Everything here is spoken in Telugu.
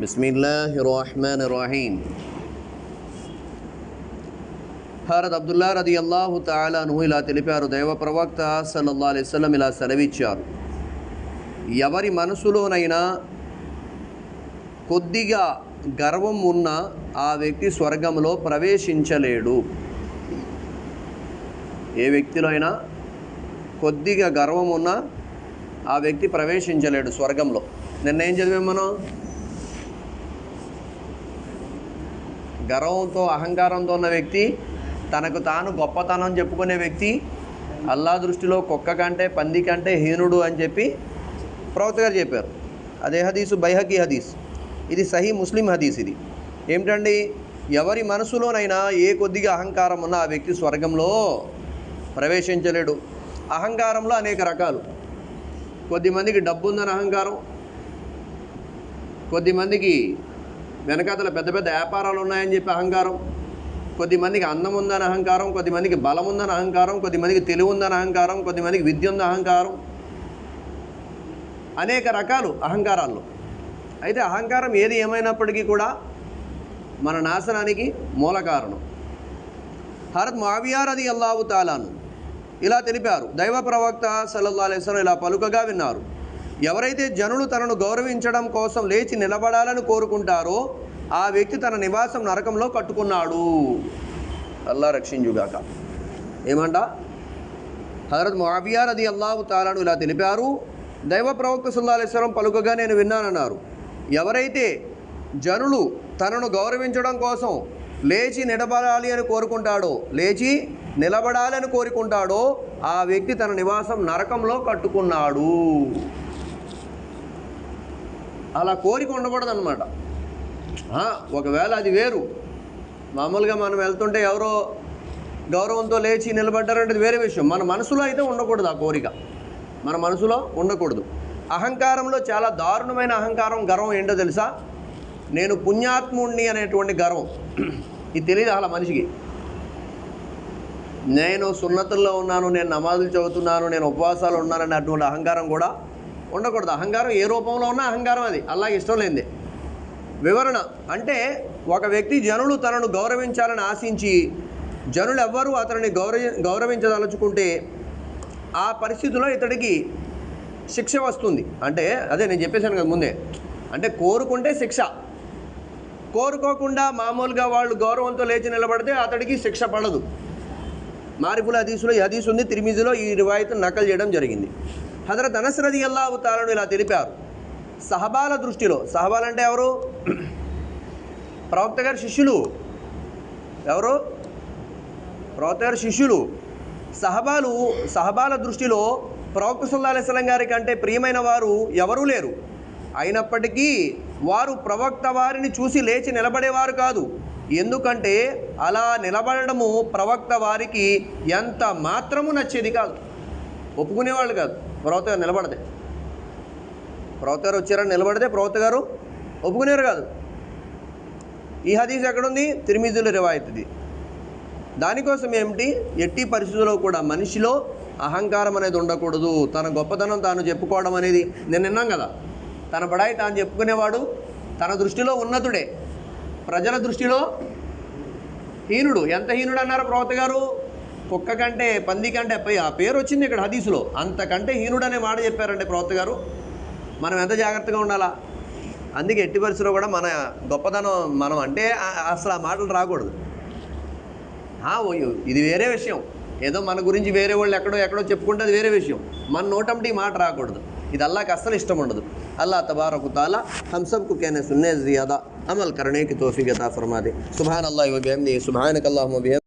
بسم الله الرحمن الرحيم హారత్ అబ్దుల్లా రది అల్లాహు తాలాను ఇలా తెలిపారు దైవ ప్రవక్త సల్లల్లా అలైవల్లం ఇలా సెలవిచ్చారు ఎవరి మనసులోనైనా కొద్దిగా గర్వం ఉన్న ఆ వ్యక్తి స్వర్గంలో ప్రవేశించలేడు ఏ వ్యక్తిలో అయినా కొద్దిగా గర్వం ఉన్నా ఆ వ్యక్తి ప్రవేశించలేడు స్వర్గంలో నిన్న ఏం చదివాం మనం? గర్వంతో అహంకారంతో ఉన్న వ్యక్తి తనకు తాను గొప్పతనం చెప్పుకునే వ్యక్తి అల్లా దృష్టిలో కుక్క కంటే పంది కంటే హీనుడు అని చెప్పి ప్రవక్త గారు చెప్పారు. అదే హదీసు బైహకీ హదీస్. ఇది సహీ ముస్లిం హదీస్ ఇది. ఏమిటండి? ఎవరి మనసులోనైనా ఏ కొద్దిగా అహంకారం ఉన్న ఆ వ్యక్తి స్వర్గంలో ప్రవేశించలేడు. అహంకారంలో అనేక రకాలు. కొద్దిమందికి డబ్బు ఉందని అహంకారం కొద్దిమందికి వెనకాతల పెద్ద పెద్ద వ్యాపారాలు ఉన్నాయని చెప్పి అహంకారం. కొద్దిమందికి అందం ఉందని అహంకారం కొద్దిమందికి బలం ఉందని అహంకారం కొద్దిమందికి తెలివి ఉందని అహంకారం కొద్దిమందికి విద్య ఉందని అహంకారం. అనేక రకాలు అహంకారాల్లో. అయితే అహంకారం ఏది ఏమైనప్పటికీ కూడా మన నాశనానికి మూల కారణం. హరత్ మావియారది అది అల్లావు తాలాను ఇలా తెలిపారు. దైవ ప్రవక్త సల్లల్లా అలైస్లం ఇలా పలుకగా విన్నారు. ఎవరైతే జనులు తనను గౌరవించడం కోసం లేచి నిలబడాలని కోరుకుంటారో ఆ వ్యక్తి తన నివాసం నరకంలో కట్టుకున్నాడు. అల్లా రక్షించుగాక. ఏమంట? హజరత్ మాబియార్ అది అల్లాహు తాలాను ఇలా తెలిపారు. దైవ ప్రవక్త సుల్లాలేశ్వరం పలుకగా నేను విన్నానన్నారు. ఎవరైతే జనులు తనను గౌరవించడం కోసం లేచి నిలబడాలి అని కోరుకుంటాడో లేచి నిలబడాలని కోరుకుంటాడో ఆ వ్యక్తి తన నివాసం నరకంలో కట్టుకున్నాడు. అలా కోరిక ఉండకూడదు అనమాట ఒకవేళ అది వేరు. మామూలుగా మనం వెళ్తుంటే ఎవరో గౌరవంతో లేచి నిలబడ్డారంటే వేరే విషయం. మన మనసులో అయితే ఉండకూడదు ఆ కోరిక. మన మనసులో ఉండకూడదు. అహంకారంలో చాలా దారుణమైన అహంకారం గర్వం ఏంటో తెలుసా? నేను పుణ్యాత్ముణ్ణి అనేటువంటి గర్వం. ఇది తెలియదు అలా మనిషికి? నేను సున్నతుల్లో ఉన్నాను నేను నమాజులు చదువుతున్నాను నేను ఉపవాసాలు ఉన్నానని అటువంటి అహంకారం కూడా ఉండకూడదు. అహంకారం ఏ రూపంలో ఉన్నా అహంకారం అది. అలా ఇష్టం లేనిదే. వివరణ అంటే ఒక వ్యక్తి జనులు తనను గౌరవించాలని ఆశించి జనులు ఎవ్వరూ అతనిని గౌరవ గౌరవించదలుచుకుంటే ఆ పరిస్థితిలో ఇతడికి శిక్ష వస్తుంది. అంటే అదే నేను చెప్పేశాను కదా ముందే. అంటే కోరుకుంటే శిక్ష. కోరుకోకుండా మామూలుగా వాళ్ళు గౌరవంతో లేచి నిలబడితే అతడికి శిక్ష పడదు. మారిఫుల్ హదీసులో ఈ హదీస్ ఉంది. తిరిమిజిలో ఈ రివాయితను నకలు చేయడం జరిగింది. హజరత్ అనస్రది అల్లా అవతారను ఇలా తెలిపారు. సహబాల దృష్టిలో సహబాలు అంటే ఎవరు? ప్రవక్త గారి శిష్యులు. ఎవరు? ప్రవక్త గారి శిష్యులు. సహబాలు సహబాల దృష్టిలో ప్రవక్త సుల్లా అలిస్లం గారి కంటే ప్రియమైన వారు ఎవరూ లేరు. అయినప్పటికీ వారు ప్రవక్త వారిని చూసి లేచి నిలబడేవారు కాదు. ఎందుకంటే అలా నిలబడము ప్రవక్త వారికి ఎంత మాత్రము నచ్చేది కాదు. ఒప్పుకునేవాళ్ళు కాదు. ప్రవక్త గారు నిలబడదే. ప్రవక్త గారు వచ్చారని నిలబడితే ప్రవక్త గారు ఒప్పుకునేవారు కాదు. ఈ హదీస్ ఎక్కడుంది? తిరిమిజుల రివాయత్ దానికోసం ఏమిటి? ఎట్టి పరిస్థితుల్లో కూడా మనిషిలో అహంకారం అనేది ఉండకూడదు. తన గొప్పతనం తాను చెప్పుకోవడం అనేది నేను విన్నాం కదా. తన బడాయి తాను చెప్పుకునేవాడు తన దృష్టిలో ఉన్నతుడే. ప్రజల దృష్టిలో హీనుడు. ఎంత హీనుడు అన్నారు ప్రవక్త గారు? కుక్క కంటే పంది కంటే ఆ పేరు వచ్చింది ఇక్కడ హదీసులో. అంతకంటే హీనుడనే మాట చెప్పారండి ప్రవక్త గారు. మనం ఎంత జాగ్రత్తగా ఉండాలా? అందుకే ఎట్టి పరిస్థితిలో కూడా మన గొప్పతనం మనం అంటే అసలు ఆ మాటలు రాకూడదు. ఇది వేరే విషయం. ఏదో మన గురించి వేరే వాళ్ళు ఎక్కడో ఎక్కడో చెప్పుకుంటే అది వేరే విషయం. మన నోటమిటీ మాట రాకూడదు. ఇది అల్లాకి అస్సలు ఇష్టం ఉండదు. అల్లా తబారకు తాల హంసబ్కు కేనే సున్నే జియాదా. అమల్ కరణేకి తోఫీ तोफ़ी ఫర్మాది. సుభాన్ दे सुबहान సుభాన్ वबहमदी सुबहानक